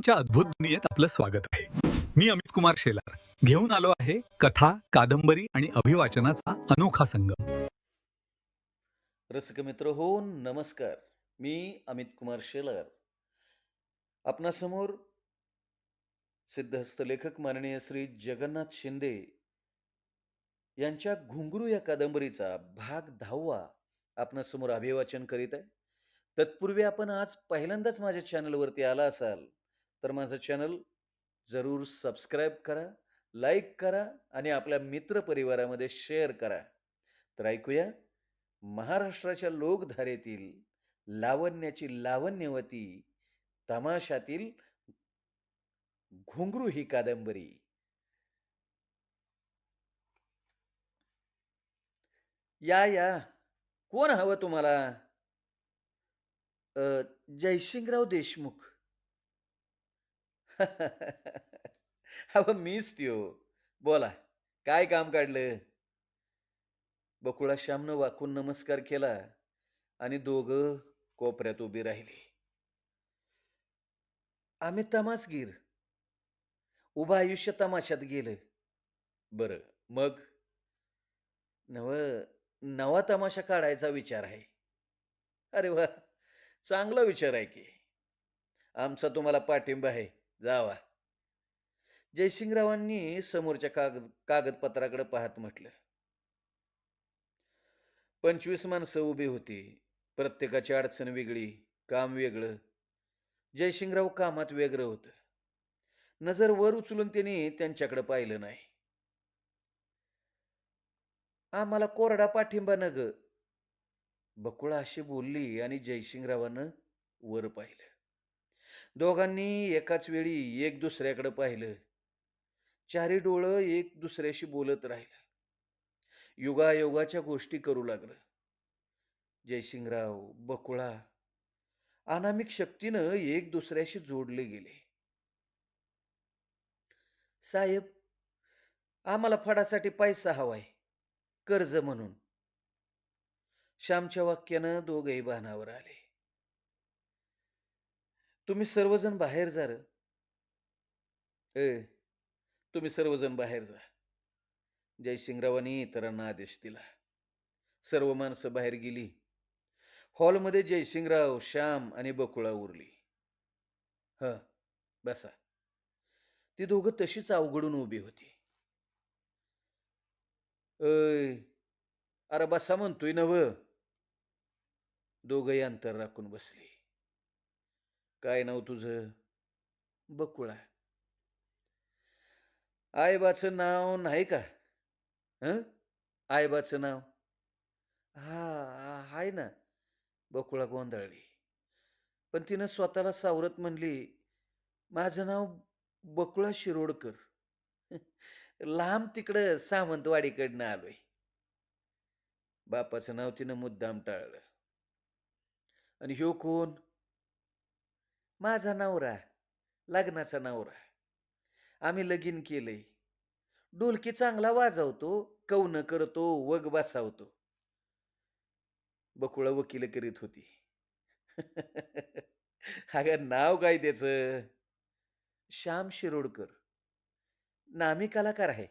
कथांच्या अद्भुत दुनियेत आपलं स्वागत आहे. मी अमित कुमार शेलार. घेऊन आलो आहे कथा कादंबरी आणि अभिवाचनाचा अनोखा संगम. रसिक मित्र हो नमस्कार. मी अमित कुमार शेलार. आपणासमोर सिद्धहस्त लेखक माननीय श्री जगन्नाथ शिंदे यांच्या घुंगरू या कादंबरीचा भाग दहावा आपणासमोर अभिवाचन करीत आहे. तत्पूर्वी आपण आज पहिल्यांदाच माझ्या चॅनलवरती आला असाल. तर माझं चॅनल जरूर सबस्क्राईब करा लाईक करा आणि आपल्या मित्रपरिवारामध्ये शेअर करा. तर ऐकूया महाराष्ट्राच्या लोकधारेतील लावण्याची लावण्यवती तमाशातील घुंगरू ही कादंबरी. या या. कोण हवं तुम्हाला? जयसिंगराव देशमुख. अहो मीच त्यो. बोला काय काम काढलं? बकुळा श्यामनं वाकून नमस्कार केला आणि दोघं कोपऱ्यात उभी राहिली. आम्ही तमासगीर. उभं आयुष्य तमाशात गेलं. बर मग? नव नवा तमाशा काढायचा विचार आहे. अरे वा चांगला विचार आहे की. आमचा तुम्हाला पाठिंबा आहे. जावा. जयसिंगरावांनी समोरच्या कागद कागदपत्राकडे पाहत म्हटलं. पंचवीस माणसं उभी होती. प्रत्येकाची अडचण वेगळी काम वेगळं. जयसिंगराव कामात वेगळं होतं. नजर वर उचलून त्यांनी त्यांच्याकडे पाहिलं नाही. आम्हाला कोरडा पाठिंबा न ग बकुळा अशी बोलली आणि जयसिंगरावानं वर पाहिलं. दोघांनी एकाच वेळी एक दुसऱ्याकडे पाहिलं. चारी डोळं एक दुसऱ्याशी बोलत राहिलं. युगायोगाच्या गोष्टी करू लागलं. जयसिंगराव बकुळा अनामिक शक्तीनं एक दुसऱ्याशी जोडले गेले. साहेब आम्हाला फडासाठी पैसा हवाय कर्ज म्हणून. श्यामच्या वाक्यानं दोघही बाणावर आले. तुम्ही सर्वजण बाहेर जा र. ए तुम्ही सर्वजण बाहेर जा. जयसिंगरावांनी इतरांना आदेश दिला. सर्व माणसं बाहेर गेली. हॉलमध्ये जयसिंगराव श्याम आणि बकुळा उरली. ह बसा. ती दोघं तशीच अवघडून उभी होती. अय अरे बसा म्हणतोय नव दोघही अंतर राखून बसली. काय नाव तुझं? बकुळा. आईबाचं नाव नाही का? हं? आईबाचं नाव? हा हाय ना बकुळा गोंधळली. पण तिनं स्वतःला सावरत म्हणली माझं नाव बकुळा शिरोडकर. लांब तिकडं सावंतवाडीकडनं आलोय. बापाचं नाव तिनं मुद्दाम टाळलं. आणि ह्यो कोण? माझा नवरा लग्नाचा नवरा. आम्ही लगीन केलंय. डोलकी चांगला वाजवतो कौन करतो वग बसावतो. बकुळा वकील करीत होती. अगं नाव काय त्याच? श्याम शिरोडकर. नामी कलाकार आहे.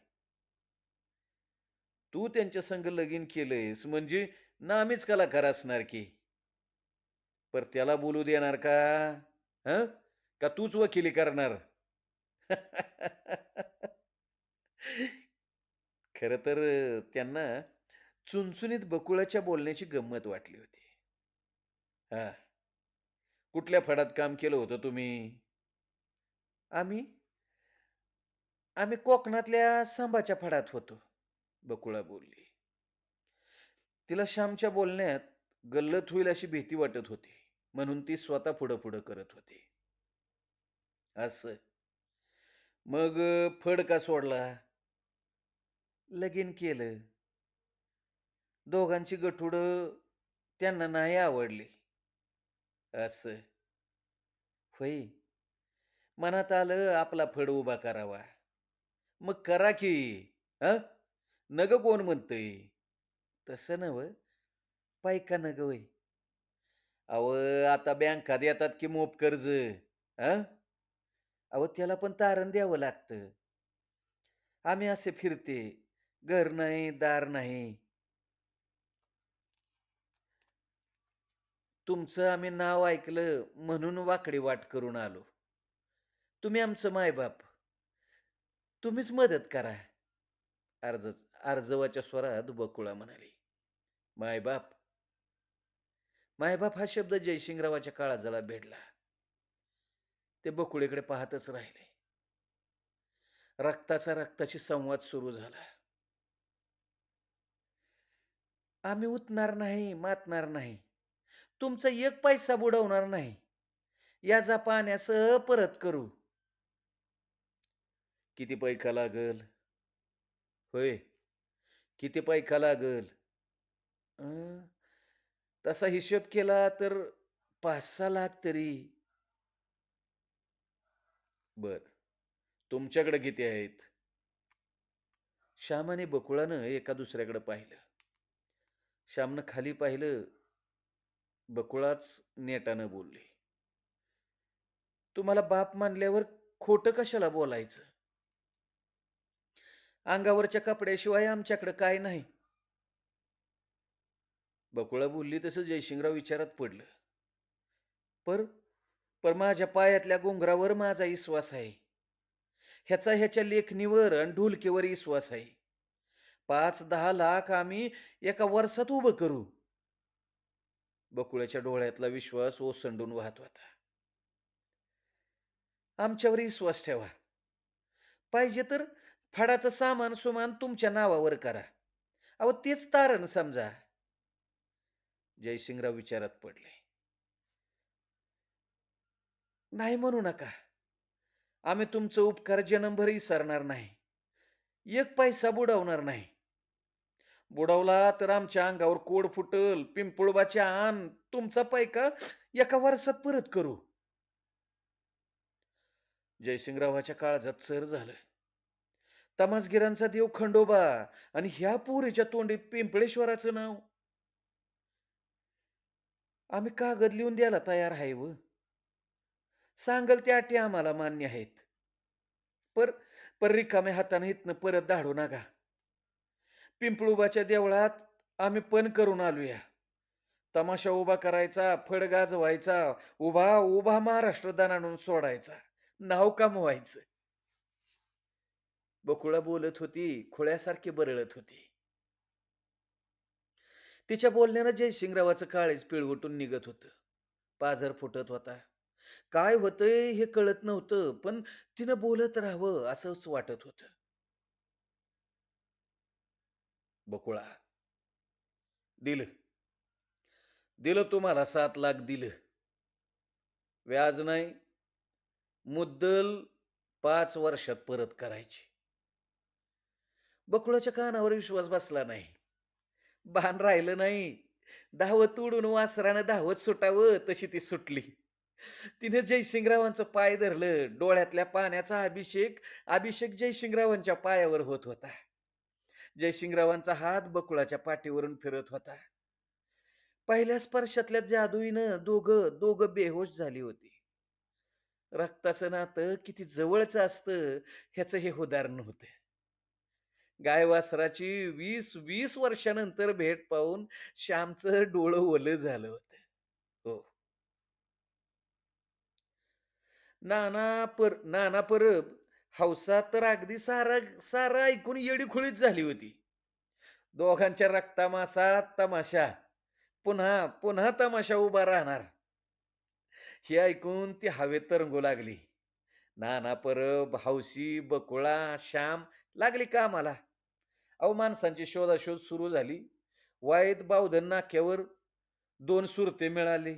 तू त्यांच्या संग लगीन केलंयस म्हणजे नामीच कलाकार असणार की. पर त्याला बोलू देणार का? हं? का तूच वकिली करणार? खर तर त्यांना चुनचुनीत बकुळाच्या बोलण्याची गंमत वाटली होती. हा. कुठल्या फडात काम केलं होतं तुम्ही? आम्ही? आम्ही कोकणातल्या सांबाच्या फडात होतो बकुळा बोलली. तिला श्यामच्या बोलण्यात गल्लत होईल अशी भीती वाटत होती. म्हणून ती स्वतः पुढं पुढं करत होती. असं. मग फड का सोडला? लगीन केलं. दोघांची गठुड त्यांना नाही आवडली. असं. होई मनात आलं आपला फड उभा करावा. मग करा की ह नग कोण म्हणतंय? तसं नव पायका नग वय अहो आता बँकात येतात की मोप कर्ज हा अहो त्याला पण तारण द्यावं लागतं. आम्ही असे फिरते. घर नाही, दार नाही. तुमचं आम्ही नाव ऐकलं म्हणून वाकडी वाट करून आलो. तुम्ही आमचं मायबाप. तुम्हीच मदत करा. अर्ज अर्जवाच्या स्वरात बकुळा म्हणाली. मायबाप. मायबाप हा शब्द जयसिंगरावाच्या काळाजाला भेडला ते बकुळीकडे पाहतच राहिले. रक्ताचा रक्ताशी संवाद सुरू झाला. आम्ही उतणार नाही, मातणार नाही. तुमचा एक पैसा बुडवणार नाही. याचा पाण्यासह परत करू. किती पैका लागल? होय. किती पैका लागल? तसा हिशोब केला तर 5-6 लाख तरी. बर. तुमच्याकडे किती आहेत? श्याम आणि बकुळानं एका दुसऱ्याकडे पाहिलं. श्यामनं खाली पाहिलं. बकुळाच नेटानं बोलली. तुम्हाला बाप मानल्यावर खोटं कशाला बोलायचं? अंगावरच्या कपड्याशिवाय आमच्याकडे काय नाही. बकुळा बोलली तसं जयसिंगराव विचारात पडलं. पर पर माझ्या पायातल्या गोंगरावर माझा विश्वास आहे. ह्याचा ह्याच्या लेखणीवर आणि ढोलकीवर विश्वास आहे. 5-10 लाख आम्ही एका वर्षात उभं करू. बकुळ्याच्या डोळ्यातला विश्वास ओसंडून वाहत होता. आमच्यावर विश्वास ठेवा. पाहिजे तर फडाचं सामान सुमान तुमच्या नावावर करा. अहो तेच तारण समजा. जयसिंगराव विचारात पडले. नाही म्हणू नका. आम्ही तुमचं उपकार जन्मभर विसरणार नाही. एक पैसा बुडवणार नाही. बुडवला तर आमच्या अंगावर कोड फुटल, पिंपुळबाच्या आण, तुमचा पैका एका वर्षात परत करू. जयसिंगरावाच्या काळजात सर झालं. तमासगिरांचा देव खंडोबा आणि ह्या पोरीच्या तोंडी पिंपळेश्वराचं नाव. आम्ही कागद लिहून द्यायला तयार आहे व. सांगल त्या अटी आम्हाला मान्य आहेत. पर पर रिकाम्या हाताने इथनं परत धाडू नका. पिंपळुबाच्या देवळात आम्ही पण करून आलूया तमाशा उभा करायचा, फड गाजवायचा, उभा उभा महाराष्ट्र दानाडून सोडायचा. नाव कमवायचं. बकुळा बोलत होती, खुळ्यासारखी बरळत होती. तिच्या बोलण्यानं जयसिंगरावाचं काळेच पिळवटून निघत होतं. पाझर फुटत होता. काय होतंय हे कळत नव्हतं, पण तिनं बोलत राहावं असंच वाटत होतं. बकुळा. दिलं. दिलं तुम्हाला सात लाख दिलं. व्याज नाही. मुद्दल पाच वर्षात परत करायची. बकुळाच्या कानावर विश्वास बसला नाही. भान राहिलं नाही. धावत उडून वासरानं धावत सुटावं तशी ती सुटली. तिने जयसिंगरावांचं पाय धरलं. डोळ्यातल्या पाण्याचा अभिषेक अभिषेक जयसिंगरावांच्या पायावर होत होता. जयसिंगरावांचा हात बकुळाच्या पाठीवरून फिरत होता. पहिल्या स्पर्शातल्या जादुईनं दोघं दोघं बेहोश झाली होती. रक्ताचं नातं किती जवळचं असतं ह्याचं हे उदाहरण होतं. गाय वासराची वीस वीस वर्षानंतर भेट पाहून श्यामचं डोळं ओलं झालं होतं. हो. नाना पर नाना परब हौसा तर अगदी सारा सारा ऐकून येडीखुळीत झाली होती. दोघांच्या रक्तामासात तमाशा. पुन्हा पुन्हा तमाशा उभा राहणार. हे ऐकून ती हवेत तरंगू लागली. नाना परब, हौशी, बकुळा, श्याम लागली का मला अहो माणसांची शोधाशोध सुरू झाली. वाईत बावधन नाक्यावर दोन सुरते मिळाले.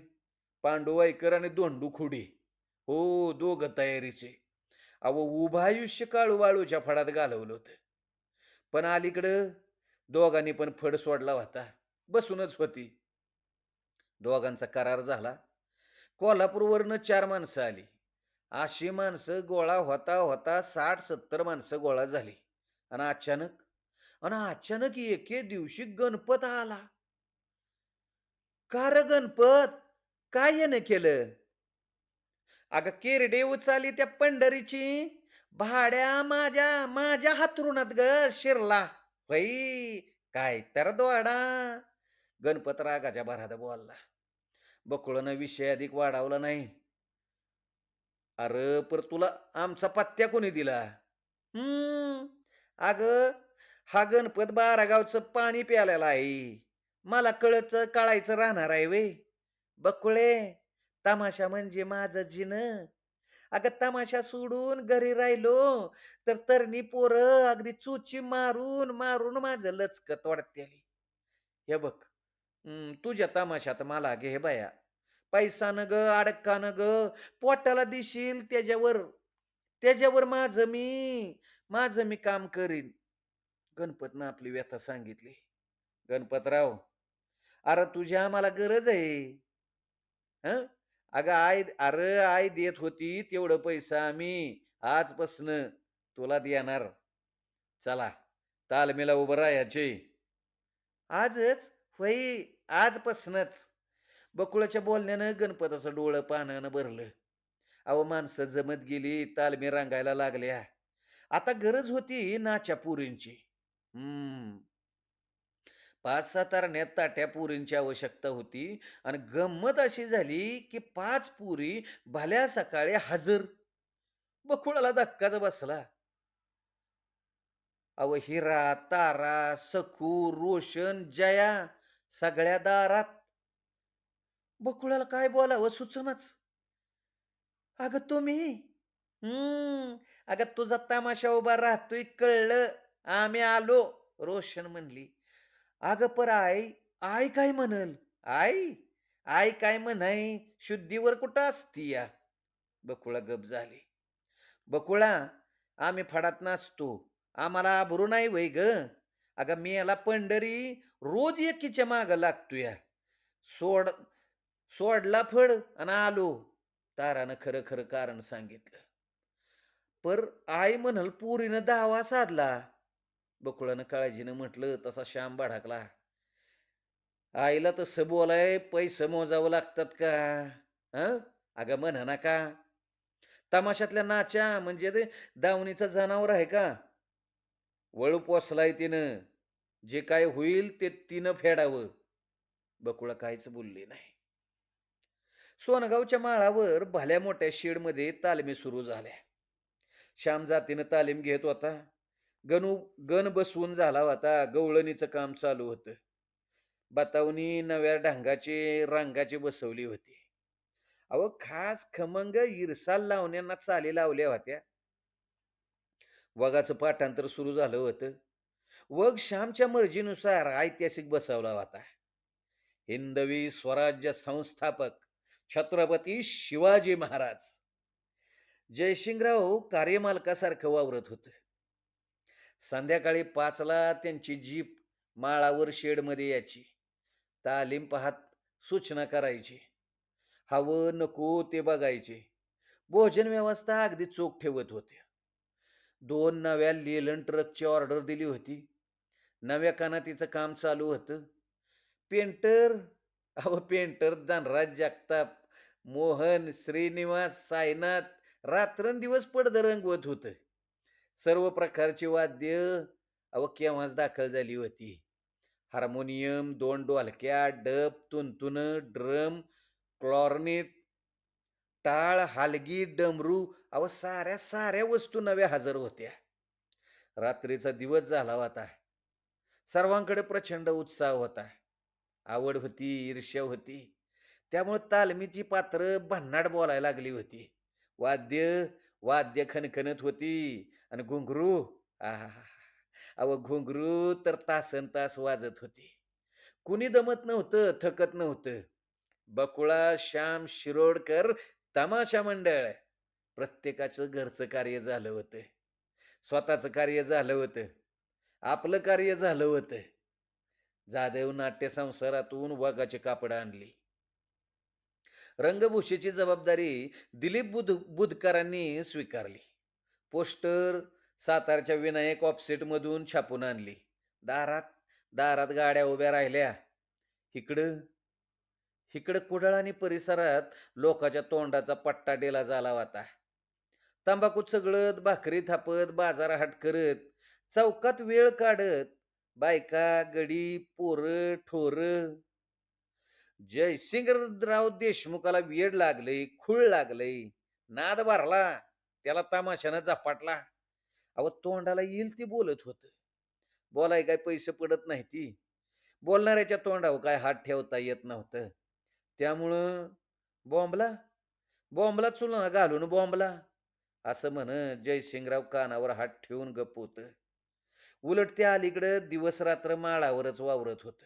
पांडुवाईकर आणि दोंडू खुडी. हो दोघं तयारीचे. अहो उभं आयुष्य काळूबाळूच्या फडात घालवलं होतं. पण अलीकडं दोघांनी पण फड सोडला होता. बसूनच होती. दोघांचा करार झाला. कोल्हापूरवरनं चार माणसं आली. अशी माणसं गोळा होता होता 60-70 माणसं गोळा झाली. आणि अचानक आणि अचानक एके दिवशी गणपत आला. का गणपत? काय यानं केलं? अगं केरडे उचाली त्या पंढरीची भाड्या माझ्या माझ्या हातरुणात ग शिरला वै काय तर दोडा गणपत रागाच्या भरात बोलला बकुळनं विषय अधिक वाढवला नाही अरे पर तुला आमचा पत्त्या कोणी दिला हम्म अग हा गणपत बारागावचं पाणी प्यालेला आहे. मला कळच कळायचं राहणार आहे वे बकुळे तमाशा म्हणजे माझं जिन अगं तमाशा सोडून घरी राहिलो तर तरणी पोरं अगदी चुची मारून मारून माझं लचकत वाढते हे बघ तुझ्या तमाशात मला घे बाया. पैसा न ग अडका न ग पोटाला दिशील त्याच्यावर. त्याच्यावर माझं मी माझं मी काम करीन. गणपतनं आपली व्यथा सांगितली. गणपतराव अरे तुझ्या आम्हाला गरज आहे. हं? अगं आय अरे आय देत होती तेवढं पैसा आम्ही आजपासनं तुला देणार. चला तालमेला उभं राहायचे आजच? होई आजपासनच. बकुळाच्या बोलण्यानं गणपताचं डोळं पाण्यानं भरलं. अहो माणसं जमत गेली तालमी रांगायला लागल्या. आता गरज होती नाच्या पुरींची. हम्म. पाच सहा तरण्यात ताट्या पुरींची आवश्यकता होती आणि गंमत अशी झाली की पाच पुरी भल्या सकाळी हजर. बकुळाला धक्काच बसला. अव हिरा तारा सखू रोशन जया सगळ्या दारात. बकुळाला काय बोलावं सुचनच. अगं तुम्ही हम्म. अगं तुझा तमाशा उभा राहतोय कळलं? आम्ही आलो. रोशन म्हणली अगं पर आई आई काय म्हणल? आई आई काय म्हणाय शुद्धीवर कुठं असती या? बकुळा गप झाली. बकुळा आम्ही फडात नाचतो. आम्हाला आबरू नाही वय ग. अगं मी याला पंढरी रोज एकीच्या माग लागतो या. सोड सोडला फड आणि आलो. तारानं खरं खरं कारण सांगितलं. पर आई म्हणल पुरीनं दहावा साधला. बकुळानं काळजीनं म्हटलं तसा श्याम भडकला. आईला तसं बोलाय पैसे मोजावं लागतात का? हं? अगं म्हणा ना का? तमाशातल्या नाच्या म्हणजे ते दावणीचं जनावर आहे का? वळू पोसलाय तिनं. जे काय होईल ते तिनं फेडावं. बकुळा काहीच बोलली नाही. सोनगावच्या माळावर भल्या मोठ्या शेडमध्ये तालमी सुरू झाल्या. श्याम जातीनं तालीम घेत होता. गणू गण बसवून झाला होता. गवळणीचं काम चालू होतं. बतावणी नव्या ढंगाची रंगाची बसवली होती. अहो खास खमंग इरसाल लावण्यांना चाली लावल्या होत्या. वगाचं पाठांतर सुरू झालं होतं. वग श्यामच्या मर्जीनुसार ऐतिहासिक बसवला होता. हिंदवी स्वराज्य संस्थापक छत्रपती शिवाजी महाराज. जयसिंगराव कार्यमालकासारखं वावरत होतं. संध्याकाळी पाचला त्यांची जीप माळावर शेडमध्ये यायची. तालीम पाहत सूचना करायची. हवं नको ते बघायचे. भोजन व्यवस्था अगदी चोख ठेवत होत्या दोन नव्या लेलन ट्रकची ऑर्डर दिली होती. नव्या कानातीचं काम चालू होतं. पेंटर अहो पेंटर धनराज जगताप मोहन श्रीनिवास सायनाथ रात्रंदिवस पडदं रंगवत होतं. सर्व प्रकारची वाद्य अहो केव्हाच दाखल झाली होती. हार्मोनियम दोन डोलक्या डब तुनतुन ड्रम क्लॉर्नेट टाळ हालगी डमरू अव साऱ्या साऱ्या वस्तू नव्या हजर होत्या. रात्रीचा दिवस झाला होता. सर्वांकडे प्रचंड उत्साह होता. आवड होती ईर्ष्या होती. त्यामुळे तालमीची पात्र भन्नाट बोलायला लागली होती. वाद्य वाद्य खणखणत होती आणि घुंगरू आहा अव घुंगरू तर तासन तास वाजत होती. कुणी दमत नव्हतं थकत नव्हतं. बकुळा श्याम शिरोडकर तमाशा मंडळ. प्रत्येकाचं घरचं कार्य झालं होतं. स्वतःचं कार्य झालं होतं. आपलं कार्य झालं होतं. जाधव नाट्य संसारातून वाघाची कापड आणली. रंगभूषेची जबाबदारी दिलीप बुध बुधकरांनी स्वीकारली. पोस्टर सातारच्या विनायक ऑफसेटमधून छापून आणली. दारात दारात गाड्या उभ्या राहिल्या. इकडं इकडं कुडाळ आणि परिसरात लोकाच्या तोंडाचा पट्टा डेला झाला होता. तंबाखू सगळत भाकरी थापत बाजार हाट करत चौकात वेळ काढत बायका गडी पोरं ठोरं जयसिंगराव देशमुखाला वेड लागलंय खुळ लागलंय. नाद भरला त्याला तमाशानं झपाटला. अहो तोंडाला येईल ती बोलत होत. बोलाय काय पैसे पडत नाही ती. बोलणाऱ्याच्या तोंडावर काय हात ठेवता येत नव्हतं. त्यामुळं बॉम्बला बॉम्बला चुलना घालून बॉम्बला. असं म्हण जयसिंगराव कानावर हात ठेवून गप्प होत. उलट त्या अलीकडं दिवस रात्र माळावरच वावरत होतं.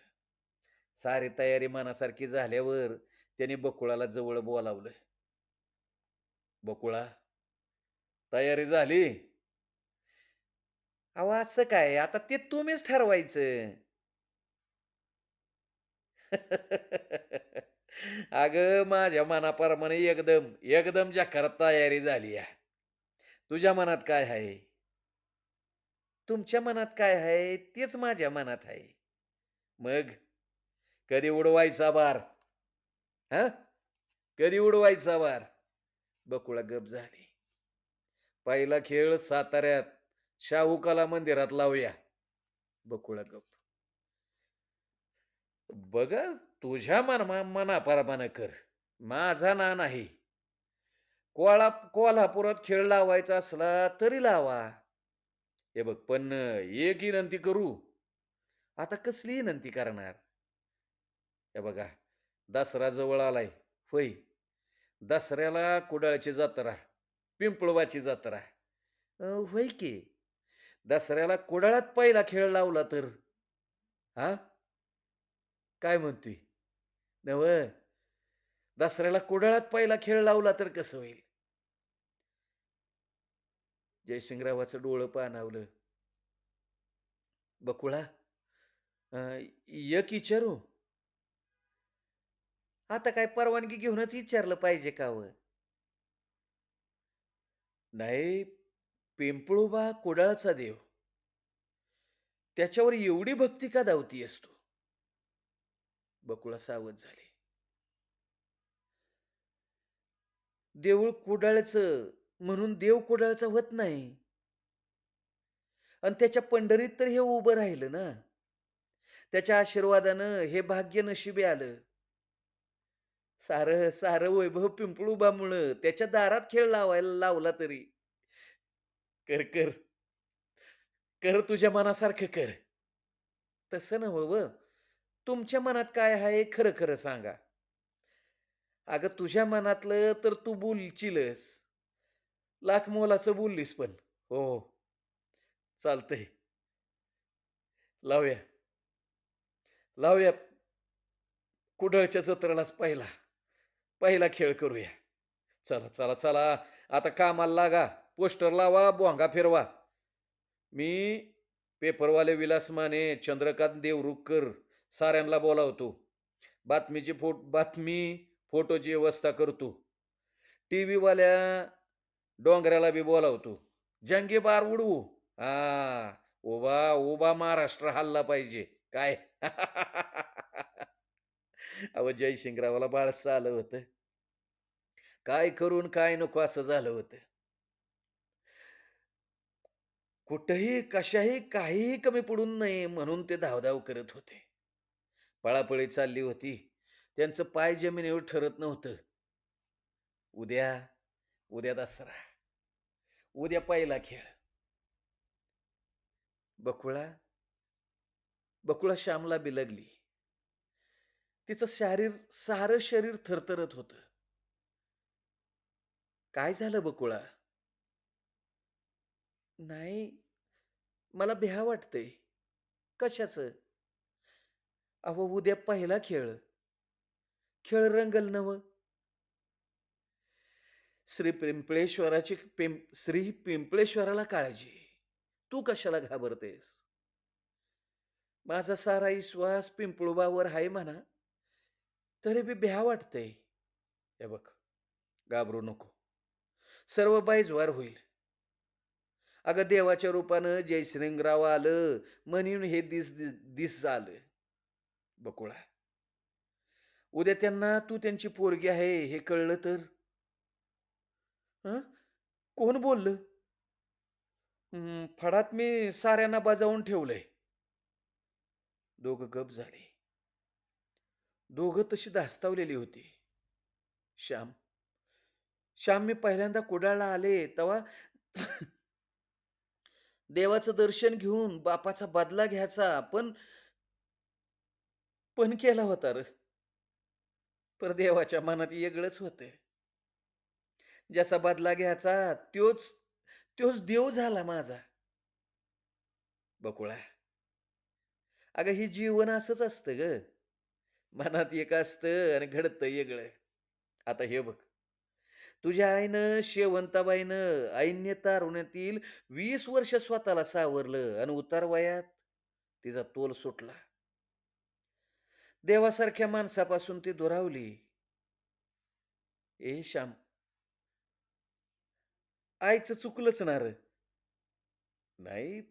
सारी तयारी मनासारखी झाल्यावर त्याने बकुळाला जवळ बोलावलं. बकुळा तयारी झाली? अहो असं काय? आता ते तुम्हीच ठरवायचं. अग माझ्या मनाप्रमाणे एकदम एकदम जकारात तयारी झाली या तुझ्या मनात काय आहे? तुमच्या मनात काय आहे? तेच माझ्या मनात आहे. मग? कधी उडवायचा बार हा? कधी उडवायचा बार बकुळा गप झाली. पहिला खेळ साताऱ्यात शाहू कला मंदिरात लावूया. बकुळा गप. बघा तुझ्या मनमा मनापरामानं कर. माझा ना नाही. कोळा कोल्हापुरात खेळ लावायचा असला तरी लावा. हे बघ पण एक विनंती करू. आता कसली विनंती करणार? हे बघा दसरा जवळ आलाय. होय. दसऱ्याला कुडाळची जत्रा पिंपळवाची जत्रा. होय की. दसऱ्याला कुडाळात पहिला खेळ लावला तर? हा? काय म्हणतोय? नव. दसऱ्याला कुडाळात पहिला खेळ लावला तर कसं होईल? जयसिंगरावाचं डोळं पाणावलं बकुळा अं, एक विचारू? आता काय परवानगी घेऊनच विचारलं पाहिजे का व? नाही पिंपळोबा कुडाळचा देव. त्याच्यावर एवढी भक्ती का धावती असतो? बकुळा सावध झाले. देऊळ कुडाळचं म्हणून देव कुडाळचा होत नाही. आणि त्याच्या पंढरीत तर हे उभं राहिलं ना. त्याच्या आशीर्वादानं हे भाग्य नशिबी आलं. सारं सारं वैभव पिंपळुबामुळं त्याच्या दारात खेळ लावायला लावला तरी. कर कर. कर तुझ्या मनासारखं कर. तसं नव तुमच्या मनात काय आहे खरं खरं सांगा. अगं तुझ्या मनातलं तर तू बोलचीलस. लाख मोलाचं बोललीस पण. हो, हो. चालतंय. लावूया. लावूया. कुडळच्या जत्रालाच पहिला. पहिला खेळ करूया. चला चला चला. आता कामाला लागा. पोस्टर लावा बोंगा फिरवा. मी पेपरवाले विलास माने चंद्रकांत देवरुखकर साऱ्यांना बोलावतो. बातमीची फोट बातमी फोटोची व्यवस्था करतो. टी व्हीवाल्या डोंगऱ्याला बी बोलावतो. जंगे बार उडवू. हा उभा उभा महाराष्ट्र हल्ला पाहिजे. काय? अव जयशिंगरावाला बाळसं आलं होतं. काय करून काय नको असं झालं होतं. कुठंही कशाही काहीही कमी पडून नये म्हणून ते धावधाव करत होते. पळापळी चालली होती. त्यांचं पाय जमिनीवर ठरत नव्हतं. उद्या उद्या दसरा. उद्या पहिला खेळ. बकुळा बकुळा श्यामला बिलगली. तिचं शारीर सारं शरीर थरथरत होत. काय झालं बकुळा नाही मला भ्या वाटतंय. कशाच? अहो उद्या पहिला खेळ. खेळ रंगल नव. श्री पिंपळेश्वराची पिं श्री पिंपळेश्वराला काळजी. तू कशाला घाबरतेस? माझा सारा विश्वास पिंपळोबावर आहे म्हणा. तरी बी भ्या वाटतंय. हे बघ घाबरू नको. सर्व बाईजवार होईल. अगं देवाच्या रूपानं जयश्रिंगराव आलं म्हणून हे दिस दिस झालं. बकुळा. उद्या त्यांना तू त्यांची पोरगी आहे हे कळलं तर? हं? कोण बोललं? "हं, फडात मी साऱ्यांना बजावून ठेवलंय. दोघं गप झाले. दोघं तशी धास्तावलेली होती. श्याम. श्याम मी पहिल्यांदा कुडाळला आले तेव्हा देवाचं दर्शन घेऊन बापाचा बदला घ्यायचा पण पण केला होता र. पर देवाच्या मनात वेगळंच होते ज्याचा बदला घ्यायचा त्योच त्योच देव झाला माझा. बकुळा. अगं ही जीवन असंच असतं ग. मनात एक असतं आणि घडतं वेगळं. आता हे बघ. तुझ्या आईनं शेवंताबाईनं आईन्य तारुण्यातील वीस वर्ष स्वतःला सावरलं आणि उतार वयात तिचा तोल सुटला. देवासारख्या माणसापासून ती दुरावली. ए श्याम. आईचं चुकलंच ना र नाही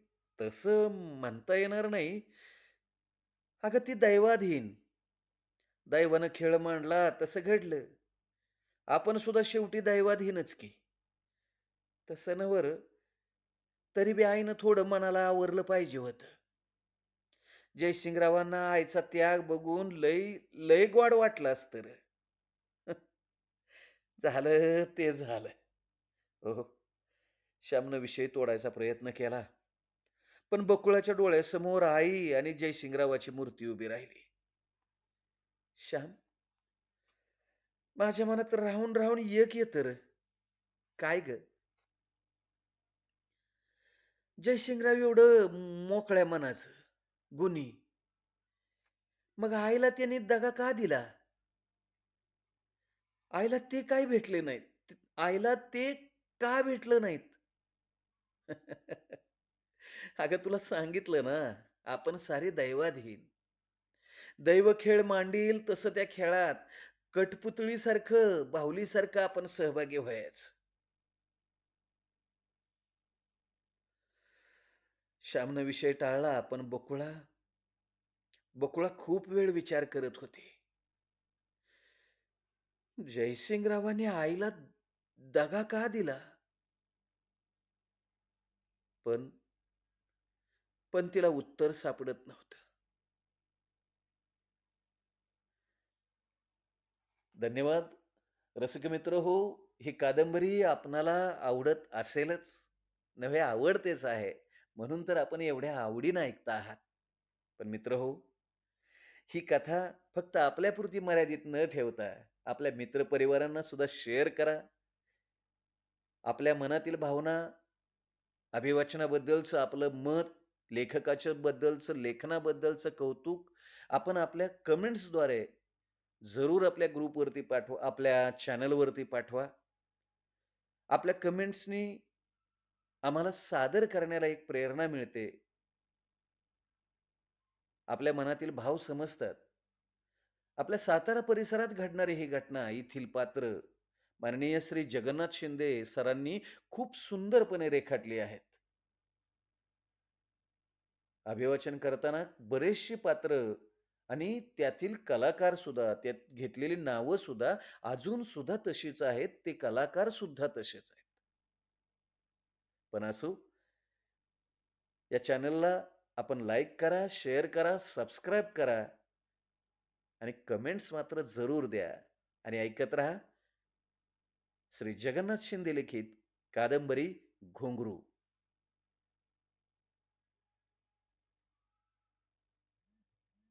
तसं म्हणता येणार नाही. अगं ती दैवाधीन. दैवानं खेळ मांडला तसं घडलं. आपण सुद्धा शेवटी दैवाधीनच की. तसं नवर तरी बी आईनं थोडं मनाला आवरलं पाहिजे होतं. जयसिंगरावांना आईचा त्याग बघून लय लय गोड वाटला असत झालं ते झालं. हो, हो. श्यामनं विषय तोडायचा प्रयत्न केला. पण बकुळाच्या डोळ्यासमोर आई आणि जयसिंगरावाची मूर्ती उभी राहिली. श्याम माझ्या मनात राहून राहून एक येत र. काय ग? जयसिंगराव एवढं मोकळ्या मनाचं गुणी. मग आईला त्यांनी दगा का दिला? आईला ते काय भेटले नाहीत? आईला ते का भेटलं नाहीत? अगं तुला सांगितलं ना आपण सारे दैवाधीन दैव खेळ मांडील तसं त्या खेळात कठपुतळीसारखं बाहुलीसारखं आपण सहभागी व्हायच. श्यामनं विषय टाळला पण बकुळा बकुळा खूप वेळ विचार करत होते. जयसिंगरावांनी आईला दगा का दिला? पण पण तिला उत्तर सापडत नव्हतं. धन्यवाद. रसिक मित्र हो ही कादंबरी आपणाला आवडत असेलच. नव्हे आवडतेच आहे. म्हणून तर आपण एवढ्या आवडीनं ऐकता आहात. पण मित्र हो ही कथा फक्त आपल्यापुरती मर्यादित न ठेवता आपल्या मित्रपरिवारांना सुद्धा शेअर करा. आपल्या मनातील भावना अभिवाचनाबद्दलचं आपलं मत लेखकाच्या बद्दलचं लेखनाबद्दलचं कौतुक आपण आपल्या कमेंट्सद्वारे जरूर आपल्या ग्रुपवरती पाठवा आपल्या चॅनलवरती पाठवा. आपल्या कमेंट्सनी आम्हाला सादर करण्याला एक प्रेरणा मिळते. आपल्या मनातील भाव समजतात. आपल्या सातारा परिसरात घडणारी ही घटना येथील पात्र माननीय श्री जगन्नाथ शिंदे सरांनी खूप सुंदरपणे रेखाटली आहेत. अभिवाचन करताना बरेचशी पात्र आणि त्यातील कलाकार सुद्धा त्यात घेतलेली नावं सुद्धा अजून सुद्धा तशीच आहेत ते कलाकार सुद्धा तसेच आहेत. पण असो या चॅनलला आपण लाईक करा शेअर करा सबस्क्राईब करा आणि कमेंट्स मात्र जरूर द्या आणि ऐकत राहा. श्री जगन्नाथ शिंदे लिखित कादंबरी घोंगरू.